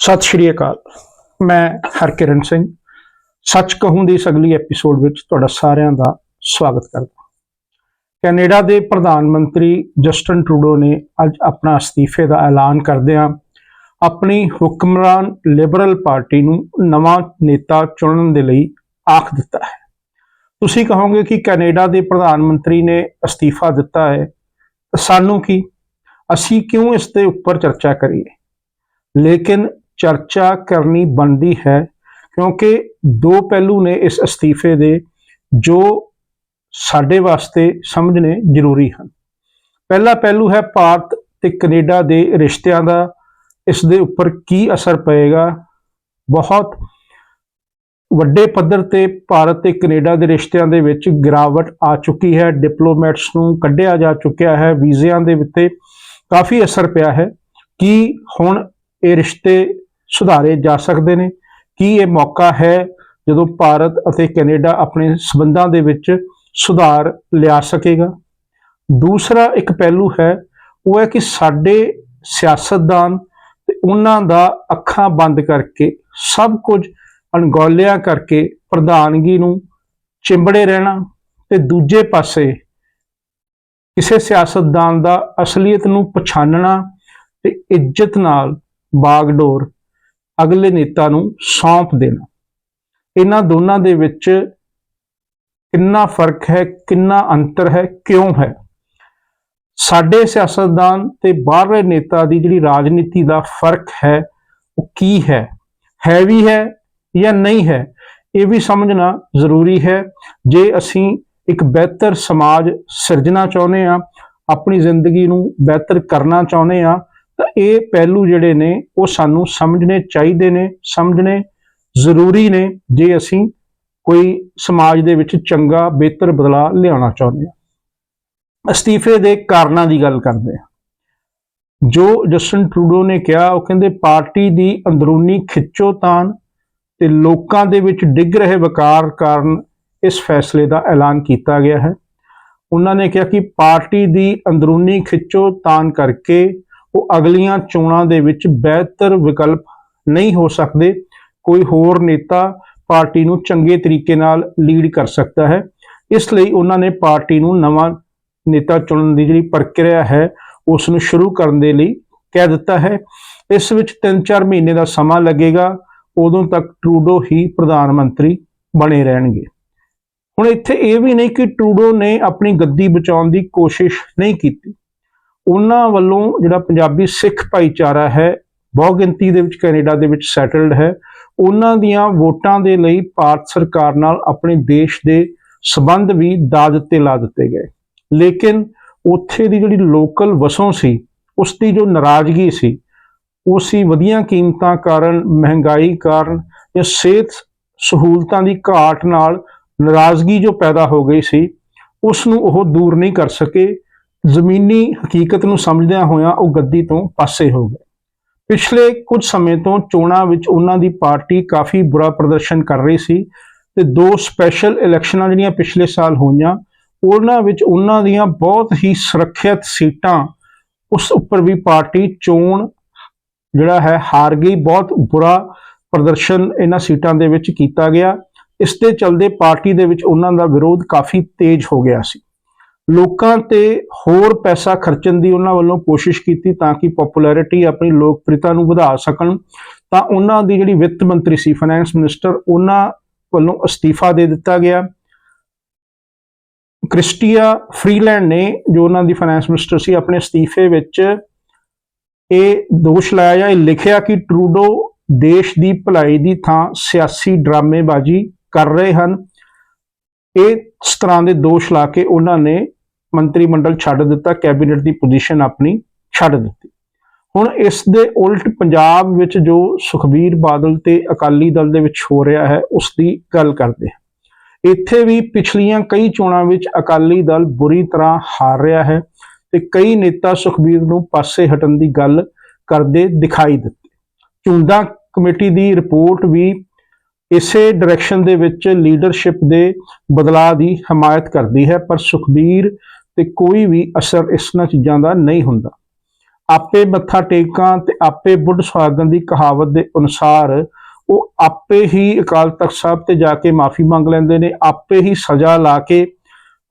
ਸਤਿ ਸ਼੍ਰੀ ਅਕਾਲ। ਮੈਂ ਹਰਕਿਰਨ ਸਿੰਘ। ਸੱਚ ਕਹੂੰ ਦੀ ਇਸ ਅਗਲੀ ਐਪੀਸੋਡ ਵਿੱਚ ਤੁਹਾਡਾ ਸਾਰਿਆਂ ਦਾ ਸਵਾਗਤ ਕਰਦਾ ਕੈਨੇਡਾ ਦੇ ਪ੍ਰਧਾਨ ਮੰਤਰੀ ਜਸਟਨ ਟਰੂਡੋ ਨੇ ਅੱਜ ਆਪਣਾ ਅਸਤੀਫੇ ਦਾ ਐਲਾਨ ਕਰਦਿਆਂ ਆਪਣੀ ਹੁਕਮਰਾਨ ਲਿਬਰਲ ਪਾਰਟੀ ਨੂੰ ਨਵਾਂ ਨੇਤਾ ਚੁਣਨ ਦੇ ਲਈ ਆਖ ਦਿੱਤਾ ਹੈ। ਤੁਸੀਂ ਕਹੋਗੇ ਕਿ ਕੈਨੇਡਾ ਦੇ ਪ੍ਰਧਾਨ ਮੰਤਰੀ ਨੇ ਅਸਤੀਫਾ ਦਿੱਤਾ ਹੈ। ਸਾਨੂੰ ਕੀ? ਅਸੀਂ ਕਿਉਂ ਇਸ ਦੇ ਉੱਪਰ ਚਰਚਾ ਕਰੀਏ? ਲੇਕਿਨ ਚਰਚਾ ਕਰਨੀ ਬਣਦੀ ਹੈ, ਕਿਉਂਕਿ ਦੋ ਪਹਿਲੂ ਨੇ ਇਸ ਅਸਤੀਫੇ ਦੇ ਜੋ ਸਾਡੇ ਵਾਸਤੇ ਸਮਝਣੇ ਜ਼ਰੂਰੀ ਹਨ। ਪਹਿਲਾ ਪਹਿਲੂ ਹੈ ਭਾਰਤ ਤੇ ਕੈਨੇਡਾ ਦੇ ਰਿਸ਼ਤਿਆਂ ਦਾ, ਇਸ ਦੇ ਉੱਪਰ ਕੀ ਅਸਰ ਪਏਗਾ? ਬਹੁਤ ਵੱਡੇ ਪੱਧਰ ਤੇ ਭਾਰਤ ਤੇ ਕੈਨੇਡਾ ਦੇ ਰਿਸ਼ਤਿਆਂ ਦੇ ਵਿੱਚ ਗਿਰਾਵਟ ਆ ਚੁੱਕੀ ਹੈ, ਡਿਪਲੋਮੈਟਸ ਨੂੰ ਕੱਢਿਆ ਜਾ ਚੁੱਕਿਆ ਹੈ, ਵੀਜ਼ਿਆਂ ਦੇ ਉੱਤੇ ਕਾਫੀ ਅਸਰ ਪਿਆ ਹੈ। ਕਿ ਹੁਣ ਇਹ ਰਿਸ਼ਤੇ ਸੁਧਾਰੇ ਜਾ ਸਕਦੇ ਨੇ? ਕੀ ਇਹ ਮੌਕਾ ਹੈ ਜਦੋਂ ਭਾਰਤ ਅਤੇ ਕੈਨੇਡਾ ਆਪਣੇ ਸਬੰਧਾਂ ਦੇ ਵਿੱਚ ਸੁਧਾਰ ਲਿਆ ਸਕੇਗਾ? ਦੂਸਰਾ ਇੱਕ ਪਹਿਲੂ ਹੈ, ਉਹ ਹੈ ਕਿ ਸਾਡੇ ਸਿਆਸਤਦਾਨ ਤੇ ਉਹਨਾਂ ਦਾ ਅੱਖਾਂ ਬੰਦ ਕਰਕੇ, ਸਭ ਕੁਝ ਅਣਗੌਲਿਆ ਕਰਕੇ ਪ੍ਰਧਾਨਗੀ ਨੂੰ ਚਿੰਬੜੇ ਰਹਿਣਾ ਤੇ ਦੂਜੇ ਪਾਸੇ ਕਿਸੇ ਸਿਆਸਤਦਾਨ ਦਾ ਅਸਲੀਅਤ ਨੂੰ ਪਛਾਣਨਾ ਤੇ ਇੱਜ਼ਤ ਨਾਲ ਬਾਗਡੋਰ ਅਗਲੇ ਨੇਤਾ ਨੂੰ ਸੌਂਪ ਦੇਣਾ। ਇਹਨਾਂ ਦੋਨਾਂ ਦੇ ਵਿੱਚ ਕਿੰਨਾ ਫ਼ਰਕ ਹੈ, ਕਿੰਨਾ ਅੰਤਰ ਹੈ, ਕਿਉਂ ਹੈ? ਸਾਡੇ ਸਿਆਸਤਦਾਨ ਤੇ ਬਾਹਰਲੇ ਨੇਤਾ ਦੀ ਜਿਹੜੀ ਰਾਜਨੀਤੀ ਦਾ ਫ਼ਰਕ ਹੈ, ਉਹ ਕੀ ਹੈ? ਹੈ ਵੀ ਹੈ ਜਾਂ ਨਹੀਂ ਹੈ? ਇਹ ਵੀ ਸਮਝਣਾ ਜ਼ਰੂਰੀ ਹੈ। ਜੇ ਅਸੀਂ ਇੱਕ ਬਿਹਤਰ ਸਮਾਜ ਸਿਰਜਣਾ ਚਾਹੁੰਦੇ ਆ ਆਪਣੀ ਜ਼ਿੰਦਗੀ ਨੂੰ ਬਿਹਤਰ ਕਰਨਾ ਚਾਹੁੰਦੇ ਆ ਤਾਂ ਇਹ ਪਹਿਲੂ ਜਿਹੜੇ ਨੇ, ਉਹ ਸਾਨੂੰ ਸਮਝਣੇ ਚਾਹੀਦੇ ਨੇ, ਸਮਝਣੇ ਜ਼ਰੂਰੀ ਨੇ, ਜੇ ਅਸੀਂ ਕੋਈ ਸਮਾਜ ਦੇ ਵਿੱਚ ਚੰਗਾ, ਬਿਹਤਰ ਬਦਲਾਅ ਲਿਆਉਣਾ ਚਾਹੁੰਦੇ ਹਾਂ। ਅਸਤੀਫੇ ਦੇ ਕਾਰਨਾਂ ਦੀ ਗੱਲ ਕਰਦੇ ਹਾਂ। ਜੋ ਜਸਟਨ ਟਰੂਡੋ ਨੇ ਕਿਹਾ, ਉਹ ਕਹਿੰਦੇ, ਪਾਰਟੀ ਦੀ ਅੰਦਰੂਨੀ ਖਿੱਚੋਤਾਣ ਤੇ ਲੋਕਾਂ ਦੇ ਵਿੱਚ ਡਿੱਗ ਰਹੇ ਵਕਾਰ ਕਾਰਨ ਇਸ ਫੈਸਲੇ ਦਾ ਐਲਾਨ ਕੀਤਾ ਗਿਆ ਹੈ। ਉਹਨਾਂ ਨੇ ਕਿਹਾ ਕਿ ਪਾਰਟੀ ਦੀ ਅੰਦਰੂਨੀ ਖਿੱਚੋਤਾਣ ਕਰਕੇ ਉਹ ਅਗਲੀਆਂ ਚੋਣਾਂ ਦੇ ਵਿੱਚ ਬਿਹਤਰ ਵਿਕਲਪ ਨਹੀਂ ਹੋ ਸਕਦੇ। ਕੋਈ ਹੋਰ ਨੇਤਾ ਪਾਰਟੀ ਨੂੰ ਚੰਗੇ ਤਰੀਕੇ ਨਾਲ ਲੀਡ ਕਰ ਸਕਦਾ ਹੈ। ਇਸ ਲਈ ਉਹਨਾਂ ਨੇ ਪਾਰਟੀ ਨੂੰ ਨਵਾਂ ਨੇਤਾ ਚੁਣਨ ਦੀ ਜਿਹੜੀ ਪ੍ਰਕਿਰਿਆ ਹੈ ਉਸ ਨੂੰ ਸ਼ੁਰੂ ਕਰਨ ਦੇ ਲਈ ਕਹਿ ਦਿੱਤਾ ਹੈ। ਇਸ ਵਿੱਚ 3-4 ਮਹੀਨੇ ਦਾ ਸਮਾਂ ਲੱਗੇਗਾ। ਉਦੋਂ ਤੱਕ ਟਰੂਡੋ ਹੀ ਪ੍ਰਧਾਨ ਮੰਤਰੀ ਬਣੇ ਰਹਿਣਗੇ। ਹੁਣ ਇੱਥੇ ਇਹ ਵੀ ਨਹੀਂ ਕਿ ਟਰੂਡੋ ਨੇ ਆਪਣੀ ਗੱਦੀ ਬਚਾਉਣ ਦੀ ਕੋਸ਼ਿਸ਼ ਨਹੀਂ ਕੀਤੀ। ਉਹਨਾਂ ਵੱਲੋਂ ਜਿਹੜਾ ਪੰਜਾਬੀ ਸਿੱਖ ਭਾਈਚਾਰਾ ਹੈ, ਬਹੁ ਗਿਣਤੀ ਦੇ ਵਿੱਚ ਕੈਨੇਡਾ ਦੇ ਵਿੱਚ ਸੈਟਲਡ ਹੈ, ਉਹਨਾਂ ਦੀਆਂ ਵੋਟਾਂ ਦੇ ਲਈ ਭਾਰਤ ਸਰਕਾਰ ਨਾਲ ਆਪਣੇ ਦੇਸ਼ ਦੇ ਸਬੰਧ ਵੀ ਦਾਅ ਦਿੱਤੇ ਲਾ ਦਿੱਤੇ ਗਏ। ਲੇਕਿਨ ਉੱਥੇ ਦੀ ਜਿਹੜੀ ਲੋਕਲ ਵਸੋਂ ਸੀ, ਉਸ ਦੀ ਜੋ ਨਾਰਾਜ਼ਗੀ ਸੀ ਉਹ ਸੀ ਵਧੀਆਂ ਕੀਮਤਾਂ ਕਾਰਨ, ਮਹਿੰਗਾਈ ਕਾਰਨ ਜਾਂ ਸਿਹਤ ਸਹੂਲਤਾਂ ਦੀ ਘਾਟ ਨਾਲ ਨਾਰਾਜ਼ਗੀ ਜੋ ਪੈਦਾ ਹੋ ਗਈ ਸੀ, ਉਸ ਨੂੰ ਉਹ ਦੂਰ ਨਹੀਂ ਕਰ ਸਕੇ। ਜ਼ਮੀਨੀ ਹਕੀਕਤ ਨੂੰ ਸਮਝਦਿਆਂ ਹੋਇਆਂ ਉਹ ਗੱਦੀ ਤੋਂ ਪਾਸੇ ਹੋ ਗਏ। ਪਿਛਲੇ ਕੁਝ ਸਮੇਂ ਤੋਂ ਚੋਣਾਂ ਵਿੱਚ ਉਹਨਾਂ ਦੀ ਪਾਰਟੀ ਕਾਫੀ ਬੁਰਾ ਪ੍ਰਦਰਸ਼ਨ ਕਰ ਰਹੀ ਸੀ ਤੇ ਦੋ ਸਪੈਸ਼ਲ ਇਲੈਕਸ਼ਨਾਂ ਜਿਹੜੀਆਂ ਪਿਛਲੇ ਸਾਲ ਹੋਈਆਂ, ਉਹਨਾਂ ਵਿੱਚ ਉਹਨਾਂ ਦੀਆਂ ਬਹੁਤ ਹੀ ਸੁਰੱਖਿਅਤ ਸੀਟਾਂ, ਉਸ ਉੱਪਰ ਵੀ ਪਾਰਟੀ ਚੋਣ ਜਿਹੜਾ ਹੈ, ਹਾਰ ਗਈ, ਬਹੁਤ ਬੁਰਾ ਪ੍ਰਦਰਸ਼ਨ ਇਹਨਾਂ ਸੀਟਾਂ ਦੇ ਵਿੱਚ ਕੀਤਾ ਗਿਆ। ਇਸ ਦੇ ਚਲਦੇ ਪਾਰਟੀ ਦੇ ਵਿੱਚ ਉਹਨਾਂ ਦਾ ਵਿਰੋਧ ਕਾਫੀ ਤੇਜ਼ ਹੋ ਗਿਆ ਸੀ। ਲੋਕਾਂ ਤੇ ਹੋਰ ਪੈਸਾ ਖਰਚਣ ਦੀ ਉਹਨਾਂ ਵੱਲੋਂ ਕੋਸ਼ਿਸ਼ ਕੀਤੀ ਤਾਂ ਕਿ ਪਪੂਲੈਰਿਟੀ ਆਪਣੀ ਲੋਕਪ੍ਰਿਯਤਾ ਨੂੰ ਵਧਾ ਸਕਣ। ਤਾਂ ਉਹਨਾਂ ਦੀ ਜਿਹੜੀ ਵਿੱਤ ਮੰਤਰੀ ਸੀ ਫਾਈਨੈਂਸ ਮਿਨਿਸਟਰ ਉਹਨਾਂ ਵੱਲੋਂ ਅਸਤੀਫਾ ਦੇ ਦਿੱਤਾ ਗਿਆ। ਕ੍ਰਿਸਟੀਆ ਫਰੀਲੈਂਡ ਨੇ ਜੋ ਉਹਨਾਂ ਦੀ ਫਾਈਨੈਂਸ ਮਿਨਿਸਟਰ ਸੀ, ਆਪਣੇ ਅਸਤੀਫੇ ਵਿੱਚ ਇਹ ਦੋਸ਼ ਲਾਇਆ ਜਾਂ ਇਹ ਲਿਖਿਆ ਕਿ ਟਰੂਡੋ ਦੇਸ਼ ਦੀ ਭਲਾਈ ਦੀ ਥਾਂ ਸਿਆਸੀ ਡਰਾਮੇਬਾਜ਼ੀ ਕਰ ਰਹੇ ਹਨ। ਇਹ ਇਸ ਤਰ੍ਹਾਂ ਦੇ ਦੋਸ਼ ਲਾ ਕੇ ਉਹਨਾਂ ਨੇ ਮੰਤਰੀ ਮੰਡਲ ਛੱਡ ਦਿੱਤਾ, ਕੈਬਨਿਟ ਦੀ ਪੋਜੀਸ਼ਨ ਆਪਣੀ ਛੱਡ ਦਿੱਤੀ। ਹੁਣ ਇਸ ਦੇ ਉਲਟ ਪੰਜਾਬ ਵਿੱਚ ਜੋ ਸੁਖਬੀਰ ਬਾਦਲ ਤੇ ਅਕਾਲੀ ਦਲ ਦੇ ਵਿੱਚ ਹੋ ਰਿਹਾ ਹੈ, ਉਸ ਦੀ ਗੱਲ ਕਰਦੇ ਹਾਂ। ਇੱਥੇ ਵੀ ਪਿਛਲੀਆਂ ਕਈ ਚੋਣਾਂ ਵਿੱਚ ਅਕਾਲੀ ਦਲ ਬੁਰੀ ਤਰ੍ਹਾਂ ਹਾਰ ਰਿਹਾ ਹੈ ਤੇ ਕਈ ਨੇਤਾ ਸੁਖਬੀਰ ਨੂੰ ਪਾਸੇ ਹਟਣ ਦੀ ਗੱਲ ਕਰਦੇ ਦਿਖਾਈ ਦਿੱਤੇ। ਚੁੰਦਾ ਕਮੇਟੀ ਦੀ ਰਿਪੋਰਟ ਵੀ ਇਸੇ ਡਾਇਰੈਕਸ਼ਨ ਦੇ ਵਿੱਚ ਲੀਡਰਸ਼ਿਪ ਦੇ ਬਦਲਾਅ ਦੀ ਹਮਾਇਤ ਕਰਦੀ ਹੈ, ਪਰ ਸੁਖਬੀਰ ਤੇ ਕੋਈ ਵੀ ਅਸਰ ਇਸਨਾਂ ਚੀਜ਼ਾਂ ਦਾ ਨਹੀਂ ਹੁੰਦਾ। ਆਪੇ ਮੱਥਾ ਟੇਕਾਂ ਤੇ ਆਪੇ ਬੁੱਢ ਸੁਹਾਗਣ ਦੀ ਕਹਾਵਤ ਦੇ ਅਨੁਸਾਰ ਉਹ ਆਪੇ ਹੀ ਅਕਾਲ ਤਖਤ ਸਾਹਿਬ ਤੇ ਜਾ ਕੇ ਮਾਫੀ ਮੰਗ ਲੈਂਦੇ ਨੇ, ਆਪੇ ਹੀ ਸਜ਼ਾ ਲਾ ਕੇ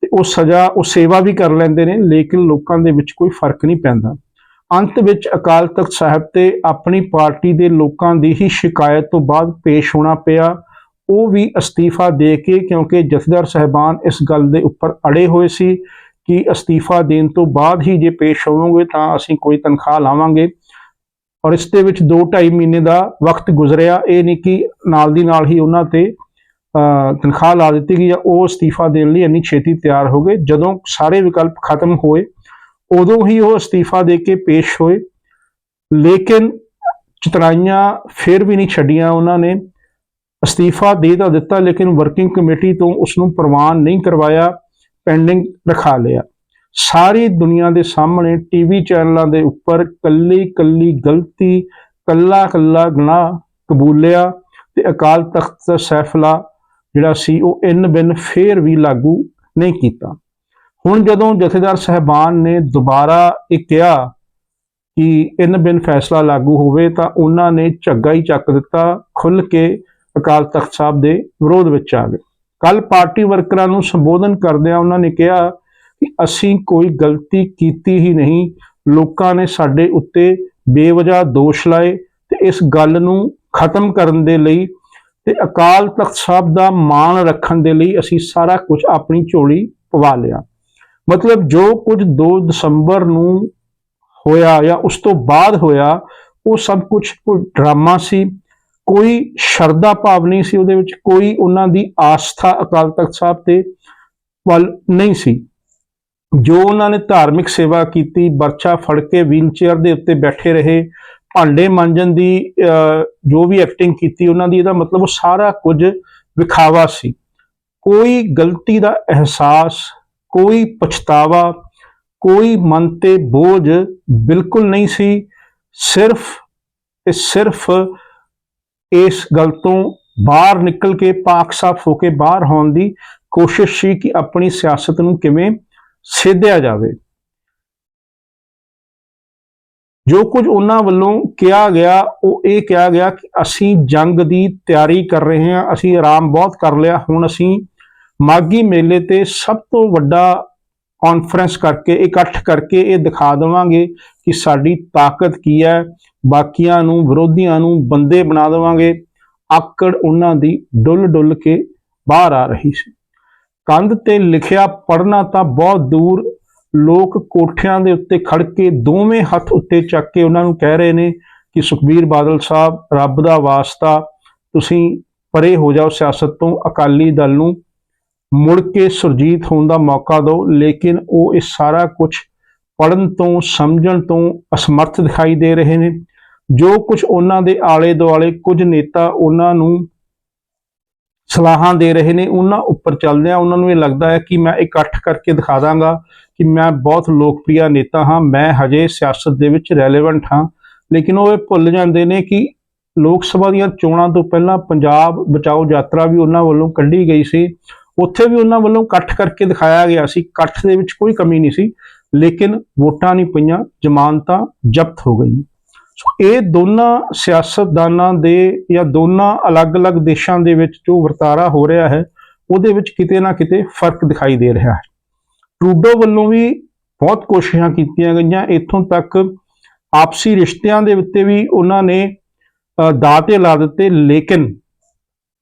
ਤੇ ਉਹ ਸਜ਼ਾ, ਉਹ ਸੇਵਾ ਵੀ ਕਰ ਲੈਂਦੇ ਨੇ, ਲੇਕਿਨ ਲੋਕਾਂ ਦੇ ਵਿੱਚ ਕੋਈ ਫ਼ਰਕ ਨਹੀਂ ਪੈਂਦਾ। ਅੰਤ ਵਿੱਚ ਅਕਾਲ ਤਖਤ ਸਾਹਿਬ ਤੇ ਆਪਣੀ ਪਾਰਟੀ ਦੇ ਲੋਕਾਂ ਦੀ ਹੀ ਸ਼ਿਕਾਇਤ ਤੋਂ ਬਾਅਦ ਪੇਸ਼ ਹੋਣਾ ਪਿਆ। ਉਹ ਵੀ ਅਸਤੀਫਾ ਦੇ ਕੇ ਕਿਉਂਕਿ ਜਥੇਦਾਰ ਸਹਿਬਾਨ ਇਸ ਗੱਲ ਦੇ ਉੱਪਰ ਅੜੇ ਹੋਏ ਸੀ ਕਿ ਅਸਤੀਫਾ ਦੇਣ ਤੋਂ ਬਾਅਦ ਹੀ ਜੇ ਪੇਸ਼ ਹੋਵਾਂਗੇ ਤਾਂ ਅਸੀਂ ਕੋਈ ਤਨਖਾਹ ਲਾਵਾਂਗੇ। ਔਰ ਇਸ ਦੇ ਵਿੱਚ 2.5 ਮਹੀਨੇ ਦਾ ਵਕਤ ਗੁਜ਼ਰਿਆ। ਇਹ ਨਹੀਂ ਕਿ ਨਾਲ ਦੀ ਨਾਲ ਹੀ ਉਹਨਾਂ ਤੇ ਤਨਖਾਹ ਲਾ ਦਿੱਤੀ ਗਈ ਜਾਂ ਉਹ ਅਸਤੀਫਾ ਦੇਣ ਲਈ ਇੰਨੀ ਛੇਤੀ ਤਿਆਰ ਹੋ ਗਏ। ਜਦੋਂ ਸਾਰੇ ਵਿਕਲਪ ਖਤਮ ਹੋਏ, ਉਦੋਂ ਹੀ ਉਹ ਅਸਤੀਫਾ ਦੇ ਕੇ ਪੇਸ਼ ਹੋਏ। ਲੇਕਿਨ ਚਤਰਾਈਆਂ ਫਿਰ ਵੀ ਨਹੀਂ ਛੱਡੀਆਂ ਉਹਨਾਂ ਨੇ। ਅਸਤੀਫਾ ਦੇ ਤਾਂ ਦਿੱਤਾ, ਲੇਕਿਨ ਵਰਕਿੰਗ ਕਮੇਟੀ ਤੋਂ ਉਸ ਨੂੰ ਪ੍ਰਵਾਨ ਨਹੀਂ ਕਰਵਾਇਆ। ਪੈਂਡਿੰਗ ਰਖਾ ਲਿਆ। ਸਾਰੀ ਦੁਨੀਆ ਦੇ ਸਾਹਮਣੇ ਟੀਵੀ ਚੈਨਲਾਂ ਦੇ ਉੱਪਰ ਕੱਲੀ ਕੱਲੀ ਗਲਤੀ, ਕੱਲਾ ਕੱਲਾ ਗੁਨਾਹ ਕਬੂਲਿਆ ਤੇ ਅਕਾਲ ਤਖਤ ਸੈਫਲਾ ਜਿਹੜਾ ਸੀ ਉਹ ਇਨ ਬਿਨ ਫੇਰ ਵੀ ਲਾਗੂ ਨਹੀਂ ਕੀਤਾ। ਹੁਣ ਜਦੋਂ ਜਥੇਦਾਰ ਸਹਿਬਾਨ ਨੇ ਦੁਬਾਰਾ ਇਹ ਕਿਹਾ ਕਿ ਇਨ ਬਿਨ ਫੈਸਲਾ ਲਾਗੂ ਹੋਵੇ ਤਾਂ ਉਹਨਾਂ ਨੇ ਝੱਗਾ ਹੀ ਚੱਕ ਦਿੱਤਾ ਖੁੱਲ ਕੇ ਅਕਾਲ ਤਖਤ ਸਾਹਿਬ ਦੇ ਵਿਰੋਧ ਵਿੱਚ ਆ ਗਏ। ਕੱਲ ਪਾਰਟੀ ਵਰਕਰਾਂ ਨੂੰ ਸੰਬੋਧਨ ਕਰਦਿਆਂ ਉਹਨਾਂ ਨੇ ਕਿਹਾ ਕਿ ਅਸੀਂ ਕੋਈ ਗਲਤੀ ਕੀਤੀ ਹੀ ਨਹੀਂ, ਲੋਕਾਂ ਨੇ ਸਾਡੇ ਉੱਤੇ ਬੇਵਜ੍ਹਾ ਦੋਸ਼ ਲਾਏ ਤੇ ਇਸ ਗੱਲ ਨੂੰ ਖਤਮ ਕਰਨ ਦੇ ਲਈ ਤੇ ਅਕਾਲ ਤਖਤ ਸਾਹਿਬ ਦਾ ਮਾਣ ਰੱਖਣ ਦੇ ਲਈ ਅਸੀਂ ਸਾਰਾ ਕੁਝ ਆਪਣੀ ਝੋਲੀ ਪਵਾ ਲਿਆ। ਮਤਲਬ ਜੋ ਕੁਝ 2 ਦਸੰਬਰ ਨੂੰ ਹੋਇਆ ਜਾਂ ਉਸ ਤੋਂ ਬਾਅਦ ਹੋਇਆ, ਉਹ ਸਭ ਕੁਝ ਕੋਈ ਡਰਾਮਾ ਸੀ। ਕੋਈ ਸ਼ਰਧਾ ਭਾਵ ਨਹੀਂ ਸੀ ਉਹਦੇ ਵਿੱਚ ਕੋਈ ਉਹਨਾਂ ਦੀ ਆਸਥਾ ਅਕਾਲ ਤਖਤ ਸਾਹਿਬ ਤੇ ਵੱਲ ਨਹੀਂ ਸੀ। ਜੋ ਉਹਨਾਂ ਨੇ ਧਾਰਮਿਕ ਸੇਵਾ ਕੀਤੀ ਬਰਛਾ ਫੜ ਕੇ ਵੀਲਚੇਅਰ ਦੇ ਉੱਤੇ ਬੈਠੇ ਰਹੇ ਭਾਂਡੇ ਮਾਂਜਣ ਦੀ ਅਹ, ਜੋ ਵੀ ਐਕਟਿੰਗ ਕੀਤੀ ਉਹਨਾਂ ਦੀ ਇਹਦਾ ਮਤਲਬ ਉਹ ਸਾਰਾ ਕੁਝ ਵਿਖਾਵਾ ਸੀ। ਕੋਈ ਗਲਤੀ ਦਾ ਅਹਿਸਾਸ ਕੋਈ ਪਛਤਾਵਾ ਕੋਈ ਮਨ ਤੇ ਬੋਝ ਬਿਲਕੁਲ ਨਹੀਂ ਸੀ। ਸਿਰਫ ਤੇ ਸਿਰਫ ਇਸ ਗੱਲ ਤੋਂ ਬਾਹਰ ਨਿਕਲ ਕੇ ਪਾਕ ਸਾਫ਼ ਹੋ ਕੇ ਬਾਹਰ ਹੋਣ ਦੀ ਕੋਸ਼ਿਸ਼ ਸੀ ਕਿ ਆਪਣੀ ਸਿਆਸਤ ਨੂੰ ਕਿਵੇਂ ਸੇਧਿਆ ਜਾਵੇ। ਜੋ ਕੁਝ ਉਹਨਾਂ ਵੱਲੋਂ ਕਿਹਾ ਗਿਆ, ਉਹ ਇਹ ਕਿਹਾ ਗਿਆ ਕਿ ਅਸੀਂ ਜੰਗ ਦੀ ਤਿਆਰੀ ਕਰ ਰਹੇ ਹਾਂ, ਅਸੀਂ ਆਰਾਮ ਬਹੁਤ ਕਰ ਲਿਆ, ਹੁਣ ਅਸੀਂ ਮਾਗੀ ਮੇਲੇ ਤੇ ਸਭ ਤੋਂ ਵੱਡਾ ਕਾਨਫਰੰਸ ਕਰਕੇ, ਇਕੱਠ ਕਰਕੇ ਇਹ ਦਿਖਾ ਦੇਵਾਂਗੇ ਕਿ ਸਾਡੀ ਤਾਕਤ ਕੀ ਹੈ। ਬਾਕੀਆਂ ਨੂੰ, ਵਿਰੋਧੀਆਂ ਨੂੰ ਬੰਦੇ ਬਣਾ ਦੇਵਾਂਗੇ। ਆਕੜ ਉਹਨਾਂ ਦੀ ਡੁੱਲ ਡੁੱਲ ਕੇ ਬਾਹਰ ਆ ਰਹੀ ਸੀ। ਕੰਧ ਤੇ ਲਿਖਿਆ ਪੜਨਾ ਤਾਂ ਬਹੁਤ ਦੂਰ, ਲੋਕ ਕੋਠਿਆਂ ਦੇ ਉੱਤੇ ਖੜ ਕੇ ਦੋਵੇਂ ਹੱਥ ਉੱਤੇ ਚੱਕ ਕੇ ਉਹਨਾਂ ਨੂੰ ਕਹਿ ਰਹੇ ਨੇ ਕਿ ਸੁਖਬੀਰ ਬਾਦਲ ਸਾਹਿਬ, ਰੱਬ ਦਾ ਵਾਸਤਾ, ਤੁਸੀਂ ਪਰੇ ਹੋ ਜਾਓ ਸਿਆਸਤ ਤੋਂ, ਅਕਾਲੀ ਦਲ ਨੂੰ। ਮੁੜ ਕੇ ਸੁਰਜੀਤ ਹੋਣ ਦਾ ਮੌਕਾ ਦਿਓ, ਲੇਕਿਨ ਉਹ ਇਹ ਸਾਰਾ ਕੁਝ ਪੜਨ ਤੋਂ, ਸਮਝਣ ਤੋਂ ਅਸਮਰਥ ਦਿਖਾਈ ਦੇ ਰਹੇ ਨੇ। ਜੋ ਕੁਝ ਉਹਨਾਂ ਦੇ ਆਲੇ ਦੁਆਲੇ ਕੁਝ ਨੇਤਾ ਉਹਨਾਂ ਨੂੰ ਸਲਾਹਾਂ ਦੇ ਰਹੇ ਨੇ, ਉਹਨਾਂ ਉੱਪਰ ਚੱਲਦਿਆਂ ਉਹਨਾਂ ਨੂੰ ਇਹ ਲੱਗਦਾ ਹੈ ਕਿ ਮੈਂ ਇਕੱਠ ਕਰਕੇ ਦਿਖਾ ਦਾਂਗਾ ਕਿ ਮੈਂ ਬਹੁਤ ਲੋਕਪ੍ਰਿਯ ਨੇਤਾ ਹਾਂ, ਮੈਂ ਹਜੇ ਸਿਆਸਤ ਦੇ ਵਿੱਚ ਰੈਲੇਵੈਂਟ ਹਾਂ। ਲੇਕਿਨ ਉਹ ਇਹ ਭੁੱਲ ਜਾਂਦੇ ਨੇ ਕਿ ਲੋਕ ਸਭਾ ਦੀਆਂ ਚੋਣਾਂ ਤੋਂ ਪਹਿਲਾਂ ਪੰਜਾਬ ਬਚਾਓ ਯਾਤਰਾ ਵੀ ਉਹਨਾਂ ਵੱਲੋਂ ਕੱਢੀ ਗਈ ਸੀ। ਉੱਥੇ ਵੀ ਉਹਨਾਂ ਵੱਲੋਂ ਇਕੱਠ ਕਰਕੇ ਦਿਖਾਇਆ ਗਿਆ ਸੀ। ਇਕੱਠ ਦੇ ਵਿੱਚ ਕੋਈ ਕਮੀ ਨਹੀਂ ਸੀ ਲੇਕਿਨ ਵੋਟਾਂ ਨਹੀਂ ਪਈਆਂ ਜ਼ਮਾਨਤਾਂ ਜ਼ਬਤ ਹੋ ਗਈਆਂ। ਸੋ ਇਹ ਦੋਨਾਂ ਸਿਆਸਤਦਾਨਾਂ ਦੇ ਜਾਂ ਦੋਨਾਂ ਅਲੱਗ-ਅਲੱਗ ਦੇਸ਼ਾਂ ਦੇ ਵਿੱਚ ਜੋ ਵਰਤਾਰਾ ਹੋ ਰਿਹਾ ਹੈ ਉਹਦੇ ਵਿੱਚ ਕਿਤੇ ਨਾ ਕਿਤੇ ਫ਼ਰਕ ਦਿਖਾਈ ਦੇ ਰਿਹਾ ਹੈ। ਟਰੂਡੋ ਵੱਲੋਂ ਵੀ ਬਹੁਤ ਕੋਸ਼ਿਸ਼ਾਂ ਕੀਤੀਆਂ ਗਈਆਂ। ਇੱਥੋਂ ਤੱਕ ਆਪਸੀ ਰਿਸ਼ਤਿਆਂ ਦੇ ਉੱਤੇ ਵੀ ਉਹਨਾਂ ਨੇ ਅ, ਦਾਅ ਤੇ ਲਾ ਦਿੱਤੇ ਲੇਕਿਨ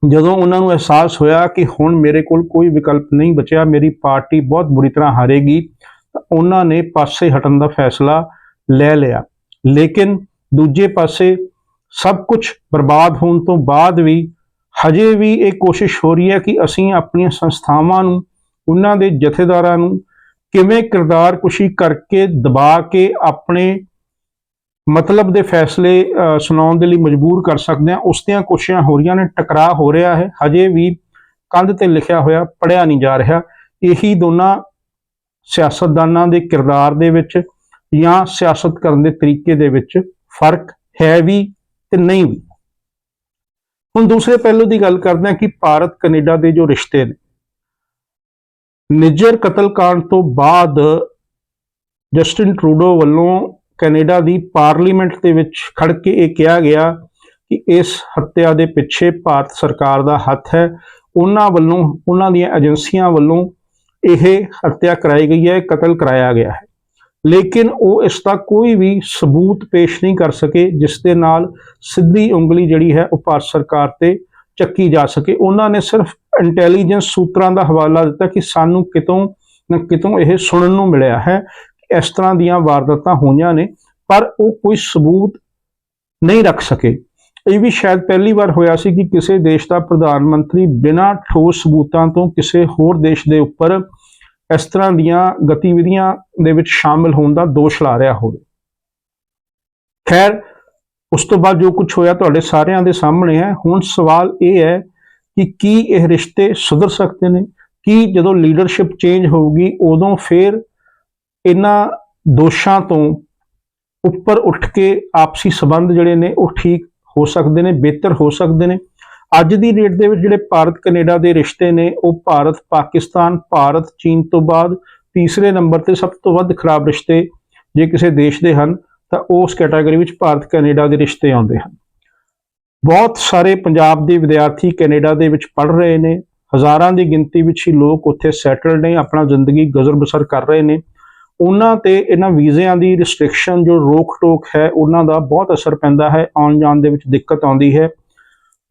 ਜਦੋਂ ਉਹਨਾਂ ਨੂੰ ਅਹਿਸਾਸ ਹੋਇਆ ਕਿ ਹੁਣ ਮੇਰੇ ਕੋਲ ਕੋਈ ਵਿਕਲਪ ਨਹੀਂ ਬਚਿਆ, ਮੇਰੀ ਪਾਰਟੀ ਬਹੁਤ ਬੁਰੀ ਤਰ੍ਹਾਂ ਹਾਰੇਗੀ, ਤਾਂ ਉਹਨਾਂ ਨੇ ਪਾਸੇ ਹਟਣ ਦਾ ਫੈਸਲਾ ਲੈ ਲਿਆ। ਲੇਕਿਨ ਦੂਜੇ ਪਾਸੇ ਸਭ ਕੁਝ ਬਰਬਾਦ ਹੋਣ ਤੋਂ ਬਾਅਦ ਵੀ ਹਜੇ ਵੀ ਇਹ ਕੋਸ਼ਿਸ਼ ਹੋ ਰਹੀ ਹੈ ਕਿ ਅਸੀਂ ਆਪਣੀਆਂ ਸੰਸਥਾਵਾਂ ਨੂੰ, ਉਹਨਾਂ ਦੇ ਜਥੇਦਾਰਾਂ ਨੂੰ ਕਿਵੇਂ ਕਿਰਦਾਰ ਕੁਸ਼ੀ ਕਰਕੇ ਦਬਾ ਕੇ ਆਪਣੇ ਮਤਲਬ ਦੇ ਫੈਸਲੇ ਅ, ਸੁਣਾਉਣ ਦੇ ਲਈ ਮਜਬੂਰ ਕਰ ਸਕਦੇ ਹਾਂ। ਉਸ ਦੀਆਂ ਕੋਸ਼ਿਸ਼ਾਂ ਹੋ ਰਹੀਆਂ ਨੇ ਟਕਰਾਅ ਹੋ ਰਿਹਾ ਹੈ। ਹਜੇ ਵੀ ਕੰਧ ਤੇ ਲਿਖਿਆ ਹੋਇਆ ਪੜਿਆ ਨਹੀਂ ਜਾ ਰਿਹਾ। ਇਹੀ ਦੋਨਾਂ ਸਿਆਸਤਦਾਨਾਂ ਦੇ ਕਿਰਦਾਰ ਦੇ ਵਿੱਚ ਜਾਂ ਸਿਆਸਤ ਕਰਨ ਦੇ ਤਰੀਕੇ ਦੇ ਵਿੱਚ ਫ਼ਰਕ ਹੈ ਵੀ ਤੇ ਨਹੀਂ ਵੀ। ਹੁਣ ਦੂਸਰੇ ਪਹਿਲੂ ਦੀ ਗੱਲ ਕਰਦੇ ਹਾਂ ਕਿ ਭਾਰਤ ਕੈਨੇਡਾ ਦੇ ਜੋ ਰਿਸ਼ਤੇ ਨੇ ਨਿੱਜਰ ਕਤਲकांड ਤੋਂ ਬਾਅਦ ਜਸਟਿਨ ਟਰੂਡੋ ਵੱਲੋਂ ਕੈਨੇਡਾ ਦੀ ਪਾਰਲੀਮੈਂਟ ਦੇ ਵਿੱਚ ਖੜ ਕੇ ਇਹ ਕਿਹਾ ਗਿਆ ਕਿ ਇਸ ਹੱਤਿਆ ਦੇ ਪਿੱਛੇ ਭਾਰਤ ਸਰਕਾਰ ਦਾ ਹੱਥ ਹੈ। ਉਹਨਾਂ ਵੱਲੋਂ, ਉਹਨਾਂ ਦੀਆਂ ਏਜੰਸੀਆਂ ਵੱਲੋਂ ਇਹ ਹੱਤਿਆ ਕਰਾਈ ਗਈ ਹੈ ਕਤਲ ਕਰਾਇਆ ਗਿਆ ਹੈ। ਲੇਕਿਨ ਉਹ ਇਸ ਦਾ ਕੋਈ ਵੀ ਸਬੂਤ ਪੇਸ਼ ਨਹੀਂ ਕਰ ਸਕੇ, ਜਿਸ ਦੇ ਨਾਲ ਸਿੱਧੀ ਉਂਗਲੀ ਜਿਹੜੀ ਹੈ ਉਹ ਭਾਰਤ ਸਰਕਾਰ ਤੇ ਚੱਕੀ ਜਾ ਸਕੇ। ਉਹਨਾਂ ਨੇ ਸਿਰਫ ਇੰਟੈਲੀਜੈਂਸ ਸੂਤਰਾਂ ਦਾ ਹਵਾਲਾ ਦਿੱਤਾ ਕਿ ਸਾਨੂੰ ਕਿਤੋਂ ਨਾ ਕਿਤੋਂ ਇਹ ਸੁਣਨ ਨੂੰ ਮਿਲਿਆ ਹੈ। ਇਸ ਤਰ੍ਹਾਂ ਦੀਆਂ ਵਾਰਦਾਤਾਂ ਹੋਈਆਂ ਨੇ, ਪਰ ਉਹ ਕੋਈ ਸਬੂਤ ਨਹੀਂ ਰੱਖ ਸਕੇ। ਇਹ ਵੀ ਸ਼ਾਇਦ ਪਹਿਲੀ ਵਾਰ ਹੋਇਆ ਸੀ ਕਿ ਕਿਸੇ ਦੇਸ਼ ਦਾ ਪ੍ਰਧਾਨ ਮੰਤਰੀ ਬਿਨਾਂ ਠੋਸ ਸਬੂਤਾਂ ਤੋਂ ਕਿਸੇ ਹੋਰ ਦੇਸ਼ ਦੇ ਉੱਪਰ ਇਸ ਤਰ੍ਹਾਂ ਦੀਆਂ ਗਤੀਵਿਧੀਆਂ ਦੇ ਵਿੱਚ ਸ਼ਾਮਿਲ ਹੋਣ ਦਾ ਦੋਸ਼ ਲਾ ਰਿਹਾ ਹੋਵੇ। ਖੈਰ, ਉਸ ਤੋਂ ਬਾਅਦ ਜੋ ਕੁਝ ਹੋਇਆ ਤੁਹਾਡੇ ਸਾਰਿਆਂ ਦੇ ਸਾਹਮਣੇ ਹੈ। ਹੁਣ ਸਵਾਲ ਇਹ ਹੈ ਕਿ ਕੀ ਇਹ ਰਿਸ਼ਤੇ ਸੁਧਰ ਸਕਦੇ ਨੇ? ਕੀ ਜਦੋਂ ਲੀਡਰਸ਼ਿਪ ਚੇਂਜ ਹੋਊਗੀ, ਉਦੋਂ ਫਿਰ ਇਹਨਾਂ ਦੋਸ਼ਾਂ ਤੋਂ ਉੱਪਰ ਉੱਠ ਕੇ ਆਪਸੀ ਸਬੰਧ ਜਿਹੜੇ ਨੇ ਉਹ ਠੀਕ ਹੋ ਸਕਦੇ ਨੇ, ਬਿਹਤਰ ਹੋ ਸਕਦੇ ਨੇ। ਅੱਜ ਦੀ ਡੇਟ ਦੇ ਵਿੱਚ ਜਿਹੜੇ ਭਾਰਤ ਕੈਨੇਡਾ ਦੇ ਰਿਸ਼ਤੇ ਨੇ, ਉਹ ਭਾਰਤ, ਪਾਕਿਸਤਾਨ, ਭਾਰਤ, ਚੀਨ ਤੋਂ ਬਾਅਦ ਤੀਸਰੇ ਨੰਬਰ ਤੇ ਸਭ ਤੋਂ ਵੱਧ ਖਰਾਬ ਰਿਸ਼ਤੇ ਜੇ ਕਿਸੇ ਦੇਸ਼ ਦੇ ਹਨ, ਤਾਂ ਉਸ ਕੈਟਾਗਰੀ ਵਿੱਚ ਭਾਰਤ ਕੈਨੇਡਾ ਦੇ ਰਿਸ਼ਤੇ ਆਉਂਦੇ ਹਨ। ਬਹੁਤ ਸਾਰੇ ਪੰਜਾਬ ਦੇ ਵਿਦਿਆਰਥੀ ਕੈਨੇਡਾ ਦੇ ਵਿੱਚ ਪੜ੍ਹ ਰਹੇ ਨੇ, ਹਜ਼ਾਰਾਂ ਦੀ ਗਿਣਤੀ ਵਿੱਚ ਹੀ ਲੋਕ ਉੱਥੇ ਸੈਟਲ ਨੇ, ਆਪਣਾ ਜ਼ਿੰਦਗੀ ਗੁਜ਼ਰ ਬਸਰ ਕਰ ਰਹੇ ਨੇ। ਉਹਨਾਂ ਤੇ ਇਹਨਾਂ ਵੀਜ਼ਿਆਂ ਦੀ ਰਿਸਟ੍ਰਿਕਸ਼ਨ ਜੋ ਰੋਕ ਟੋਕ ਹੈ, ਉਹਨਾਂ ਦਾ ਬਹੁਤ ਅਸਰ ਪੈਂਦਾ ਹੈ ਆਉਣ ਜਾਣ ਦੇ ਵਿੱਚ ਦਿੱਕਤ ਆਉਂਦੀ ਹੈ।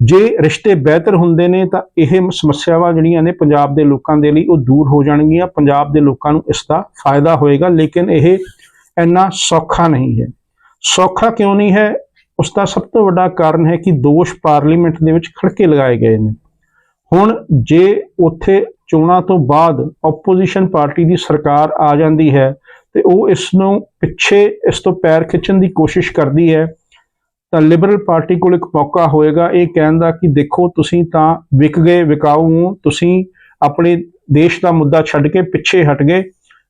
ਜੇ ਰਿਸ਼ਤੇ ਬਿਹਤਰ ਹੁੰਦੇ ਨੇ ਤਾਂ ਇਹ ਸਮੱਸਿਆਵਾਂ ਜਿਹੜੀਆਂ ਨੇ ਪੰਜਾਬ ਦੇ ਲੋਕਾਂ ਦੇ ਲਈ ਉਹ ਦੂਰ ਹੋ ਜਾਣਗੀਆਂ, ਪੰਜਾਬ ਦੇ ਲੋਕਾਂ ਨੂੰ ਇਸ ਦਾ ਫਾਇਦਾ ਹੋਏਗਾ, ਲੇਕਿਨ ਇਹ ਇੰਨਾ ਸੌਖਾ ਨਹੀਂ ਹੈ। ਸੌਖਾ ਕਿਉਂ ਨਹੀਂ ਹੈ? ਉਸ ਦਾ ਸਭ ਤੋਂ ਵੱਡਾ ਕਾਰਨ ਹੈ ਕਿ ਦੋਸ਼ ਪਾਰਲੀਮੈਂਟ ਦੇ ਵਿੱਚ ਖੜਕੇ ਲਗਾਏ ਗਏ ਨੇ। ਹੁਣ ਜੇ ਉੱਥੇ ਚੋਣਾਂ ਤੋਂ ਬਾਅਦ ਆਪੋਜੀਸ਼ਨ ਪਾਰਟੀ ਦੀ ਸਰਕਾਰ ਆ ਜਾਂਦੀ ਹੈ ਤੇ ਉਹ ਇਸ ਨੂੰ ਪਿੱਛੇ ਇਸ ਤੋਂ ਪੈਰ ਖਿੱਚਣ ਦੀ ਕੋਸ਼ਿਸ਼ ਕਰਦੀ ਹੈ, ਤਾਂ ਲਿਬਰਲ ਪਾਰਟੀ ਕੋਲ ਇੱਕ ਮੌਕਾ ਹੋਏਗਾ ਇਹ ਕਹਿਣ ਦਾ ਕਿ ਦੇਖੋ ਤੁਸੀਂ ਤਾਂ ਵਿਕ ਗਏ, ਵਿਕਾਊ, ਤੁਸੀਂ ਆਪਣੇ ਦੇਸ਼ ਦਾ ਮੁੱਦਾ ਛੱਡ ਕੇ ਪਿੱਛੇ ਹਟ ਗਏ,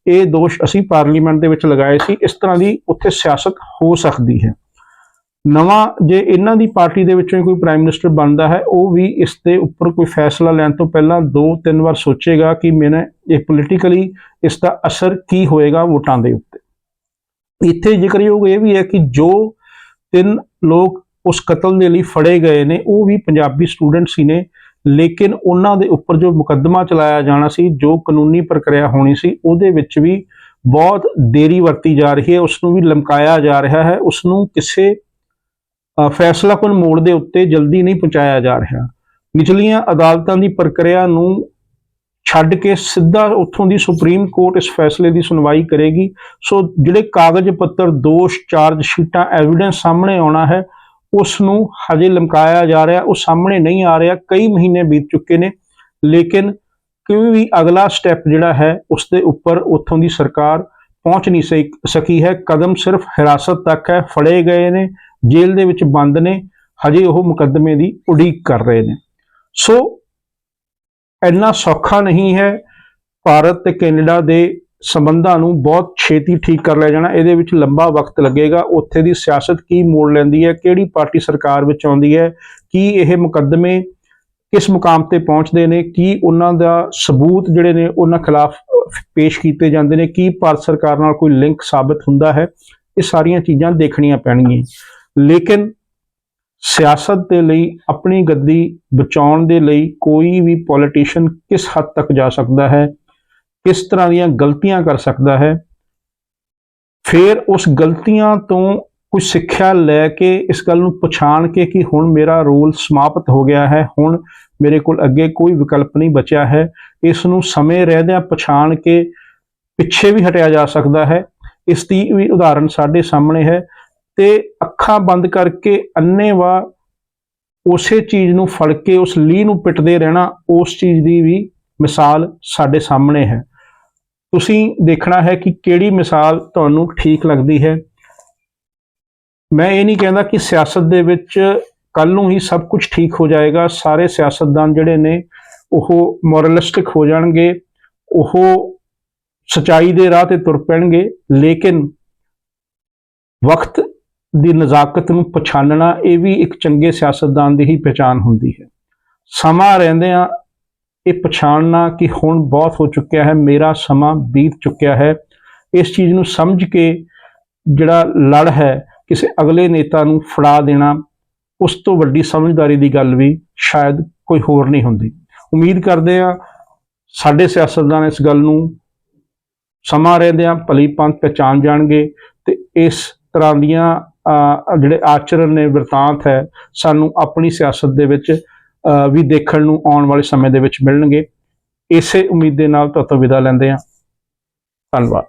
ਇਹ ਦੋਸ਼ ਅਸੀਂ ਪਾਰਲੀਮੈਂਟ ਦੇ ਵਿੱਚ ਲਗਾਏ ਸੀ, ਇਸ ਤਰ੍ਹਾਂ ਦੀ ਉੱਥੇ ਸਿਆਸਤ ਹੋ ਸਕਦੀ ਹੈ। ਨਵਾਂ ਜੇ ਇਹਨਾਂ ਦੀ ਪਾਰਟੀ ਦੇ ਵਿੱਚੋਂ ਹੀ ਕੋਈ ਪ੍ਰਾਈਮ ਮਿਨਿਸਟਰ ਬਣਦਾ ਹੈ, ਉਹ ਵੀ ਇਸ ਦੇ ਉੱਪਰ ਕੋਈ ਫੈਸਲਾ ਲੈਣ ਤੋਂ ਪਹਿਲਾਂ ਦੋ ਤਿੰਨ ਵਾਰ ਸੋਚੇਗਾ ਕਿ ਮੈਨੇ ਇਹ ਪੋਲੀਟੀਕਲੀ ਇਸ ਦਾ ਅਸਰ ਕੀ ਹੋਏਗਾ ਵੋਟਾਂ ਦੇ ਉੱਤੇ। ਇੱਥੇ ਜ਼ਿਕਰਯੋਗ ਇਹ ਵੀ ਹੈ ਕਿ ਜੋ ਤਿੰਨ ਲੋਕ ਉਸ ਕਤਲ ਦੇ ਲਈ ਫੜੇ ਗਏ ਨੇ, ਉਹ ਵੀ ਪੰਜਾਬੀ ਸਟੂਡੈਂਟ ਸੀ ਨੇ, ਲੇਕਿਨ ਉਹਨਾਂ ਦੇ ਉੱਪਰ ਜੋ ਮੁਕੱਦਮਾ ਚਲਾਇਆ ਜਾਣਾ ਸੀ, ਜੋ ਕਾਨੂੰਨੀ ਪ੍ਰਕਿਰਿਆ ਹੋਣੀ ਸੀ, ਉਹਦੇ ਵਿੱਚ ਵੀ ਬਹੁਤ ਦੇਰੀ ਵਰਤੀ ਜਾ ਰਹੀ ਹੈ ਉਸ ਨੂੰ ਵੀ ਲਮਕਾਇਆ ਜਾ ਰਿਹਾ ਹੈ ਉਸ ਨੂੰ ਕਿਸੇ ਅ, ਫੈਸਲਾਕੁਨ ਮੋੜ ਦੇ ਉੱਤੇ ਜਲਦੀ ਨਹੀਂ ਪਹੁੰਚਾਇਆ ਜਾ ਰਿਹਾ। ਨਿਚਲੀਆਂ ਅਦਾਲਤਾਂ ਦੀ ਪ੍ਰਕਿਰਿਆ ਨੂੰ ਛੱਡ ਕੇ ਸਿੱਧਾ ਉੱਥੋਂ ਦੀ ਸੁਪਰੀਮ ਕੋਰਟ ਇਸ ਫੈਸਲੇ ਦੀ ਸੁਣਵਾਈ ਕਰੇਗੀ। ਸੋ ਜਿਹੜੇ ਕਾਗਜ਼ ਪੱਤਰ ਦੋਸ਼ ਚਾਰਜ ਸ਼ੀਟਾਂ ਐਵੀਡੈਂਸ ਸਾਹਮਣੇ ਆਉਣਾ ਹੈ ਉਸ ਨੂੰ ਹਜੇ ਲਮਕਾਇਆ ਜਾ ਰਿਹਾ ਉਹ ਸਾਹਮਣੇ ਨਹੀਂ ਆ ਰਿਹਾ ਕਈ ਮਹੀਨੇ ਬੀਤ ਚੁੱਕੇ ਨੇ। ਲੇਕਿਨ ਕੋਈ ਵੀ ਅਗਲਾ ਸਟੈਪ ਜਿਹੜਾ ਹੈ ਉਸ ਦੇ ਉੱਪਰ ਉੱਥੋਂ ਦੀ ਸਰਕਾਰ ਪਹੁੰਚ ਨਹੀਂ ਸਕੀ ਹੈ। ਕਦਮ ਸਿਰਫ ਹਿਰਾਸਤ ਤੱਕ ਹੈ ਫੜੇ ਗਏ ਨੇ। ਜੇਲ੍ਹ ਦੇ ਵਿੱਚ ਬੰਦ ਨੇ, ਹਜੇ ਉਹ ਮੁਕੱਦਮੇ ਦੀ ਉਡੀਕ ਕਰ ਰਹੇ ਨੇ। ਸੋ ਇੰਨਾ ਸੌਖਾ ਨਹੀਂ ਹੈ ਭਾਰਤ ਤੇ ਕੈਨੇਡਾ ਦੇ ਸੰਬੰਧਾਂ ਨੂੰ ਬਹੁਤ ਛੇਤੀ ਠੀਕ ਕਰ ਲਿਆ ਜਾਣਾ। ਇਹਦੇ ਵਿੱਚ ਲੰਬਾ ਵਕਤ ਲੱਗੇਗਾ। ਉੱਥੇ ਦੀ ਸਿਆਸਤ ਕੀ ਮੋੜ ਲੈਂਦੀ ਹੈ, ਕਿਹੜੀ ਪਾਰਟੀ ਸਰਕਾਰ ਵਿੱਚ ਆਉਂਦੀ ਹੈ, ਕੀ ਇਹ ਮੁਕੱਦਮੇ ਕਿਸ ਮੁਕਾਮ ਤੇ ਪਹੁੰਚਦੇ ਨੇ, ਕੀ ਉਹਨਾਂ ਦਾ ਸਬੂਤ ਜਿਹੜੇ ਨੇ ਉਹਨਾਂ ਖਿਲਾਫ ਪੇਸ਼ ਕੀਤੇ ਜਾਂਦੇ ਨੇ, ਕੀ ਭਾਰਤ ਸਰਕਾਰ ਨਾਲ ਕੋਈ ਲਿੰਕ ਸਾਬਤ ਹੁੰਦਾ ਹੈ, ਇਹ ਸਾਰੀਆਂ ਚੀਜ਼ਾਂ ਦੇਖਣੀਆਂ ਪੈਣਗੀਆਂ। ਲੇਕਿਨ ਸਿਆਸਤ ਦੇ ਲਈ, ਆਪਣੀ ਗੱਦੀ ਬਚਾਉਣ ਦੇ ਲਈ ਕੋਈ ਵੀ ਪੋਲੀਟੀਸ਼ੀਅਨ ਕਿਸ ਹੱਦ ਤੱਕ ਜਾ ਸਕਦਾ ਹੈ, ਕਿਸ ਤਰ੍ਹਾਂ ਦੀਆਂ ਗਲਤੀਆਂ ਕਰ ਸਕਦਾ ਹੈ, ਫਿਰ ਉਸ ਗਲਤੀਆਂ ਤੋਂ ਕੁਝ ਸਿੱਖਿਆ ਲੈ ਕੇ ਇਸ ਗੱਲ ਨੂੰ ਪਛਾਣ ਕੇ ਕਿ ਹੁਣ ਮੇਰਾ ਰੋਲ ਸਮਾਪਤ ਹੋ ਗਿਆ ਹੈ, ਹੁਣ ਮੇਰੇ ਕੋਲ ਅੱਗੇ ਕੋਈ ਵਿਕਲਪ ਨਹੀਂ ਬਚਿਆ ਹੈ, ਇਸ ਨੂੰ ਸਮੇਂ ਰਹਿੰਦਿਆਂ ਪਛਾਣ ਕੇ ਪਿੱਛੇ ਵੀ ਹਟਿਆ ਜਾ ਸਕਦਾ ਹੈ। ਇਸ ਦੀ ਵੀ ਉਦਾਹਰਨ ਸਾਡੇ ਸਾਹਮਣੇ ਹੈ। ਤੇ ਅੱਖਾਂ ਬੰਦ ਕਰਕੇ ਅੰਨੇਵਾ ਉਸੇ ਚੀਜ਼ ਨੂੰ ਫੜ ਕੇ, ਉਸ ਲੀ ਨੂੰ ਪਿੱਟਦੇ ਰਹਿਣਾ, ਉਸ ਚੀਜ਼ ਦੀ ਵੀ ਮਿਸਾਲ ਸਾਡੇ ਸਾਹਮਣੇ ਹੈ। ਤੁਸੀਂ ਦੇਖਣਾ ਹੈ ਕਿ ਕਿਹੜੀ ਮਿਸਾਲ ਤੁਹਾਨੂੰ ਠੀਕ ਲੱਗਦੀ ਹੈ। ਮੈਂ ਇਹ ਨਹੀਂ ਕਹਿੰਦਾ ਕਿ ਸਿਆਸਤ ਦੇ ਵਿੱਚ ਕੱਲ ਨੂੰ ਹੀ ਸਭ ਕੁਝ ਠੀਕ ਹੋ ਜਾਏਗਾ। ਸਾਰੇ ਸਿਆਸਤਦਾਨ ਜਿਹੜੇ ਨੇ, ਉਹ ਮੋਰਲਿਸਟਿਕ ਹੋ ਜਾਣਗੇ। ਉਹ ਸਚਾਈ ਦੇ ਰਾਹ ਤੇ ਤੁਰ ਪੈਣਗੇ। ਲੇਕਿਨ ਵਕਤ ਦੀ ਨਜ਼ਾਕਤ ਨੂੰ ਪਛਾਣਨਾ ਇਹ ਵੀ ਇੱਕ ਚੰਗੇ ਸਿਆਸਤਦਾਨ ਦੀ ਹੀ ਪਛਾਣ ਹੁੰਦੀ ਹੈ। ਸਮਾਂ ਰਹਿੰਦਿਆਂ ਇਹ ਪਛਾਣਨਾ ਕਿ ਹੁਣ ਬਹੁਤ ਹੋ ਚੁੱਕਿਆ ਹੈ, ਮੇਰਾ ਸਮਾਂ ਬੀਤ ਚੁੱਕਿਆ ਹੈ। ਇਸ ਚੀਜ਼ ਨੂੰ ਸਮਝ ਕੇ ਜਿਹੜਾ ਲੜ ਹੈ, ਕਿਸੇ ਅਗਲੇ ਨੇਤਾ ਨੂੰ ਫੜਾ ਦੇਣਾ, ਉਸ ਤੋਂ ਵੱਡੀ ਸਮਝਦਾਰੀ ਦੀ ਗੱਲ ਵੀ ਸ਼ਾਇਦ ਕੋਈ ਹੋਰ ਨਹੀਂ ਹੁੰਦੀ। ਉਮੀਦ ਕਰਦੇ ਆ, ਸਾਡੇ ਸਿਆਸਤਦਾਨ ਇਸ ਗੱਲ ਨੂੰ ਸਮਾਂ ਰਹਿੰਦਿਆਂ ਭਲੀ ਪੰਥ ਪਹਿਚਾਨ ਜਾਣਗੇ ਤੇ ਇਸ ਤਰ੍ਹਾਂ ਦੀਆਂ ਜਿਹੜੇ ਆਚਰਣ ਨੇ, ਵਰਤਾਂਤ ਹੈ, ਸਾਨੂੰ ਆਪਣੀ ਸਿਆਸਤ ਦੇ ਵਿੱਚ ਵੀ ਦੇਖਣ ਨੂੰ ਆਉਣ ਵਾਲੇ ਸਮੇਂ ਦੇ ਵਿੱਚ ਮਿਲਣਗੇ। ਇਸੇ ਉਮੀਦ ਦੇ ਨਾਲ ਤੁਹਾਤੋਂ ਵਿਦਾ ਲੈਂਦੇ ਹਾਂ। ਧੰਨਵਾਦ।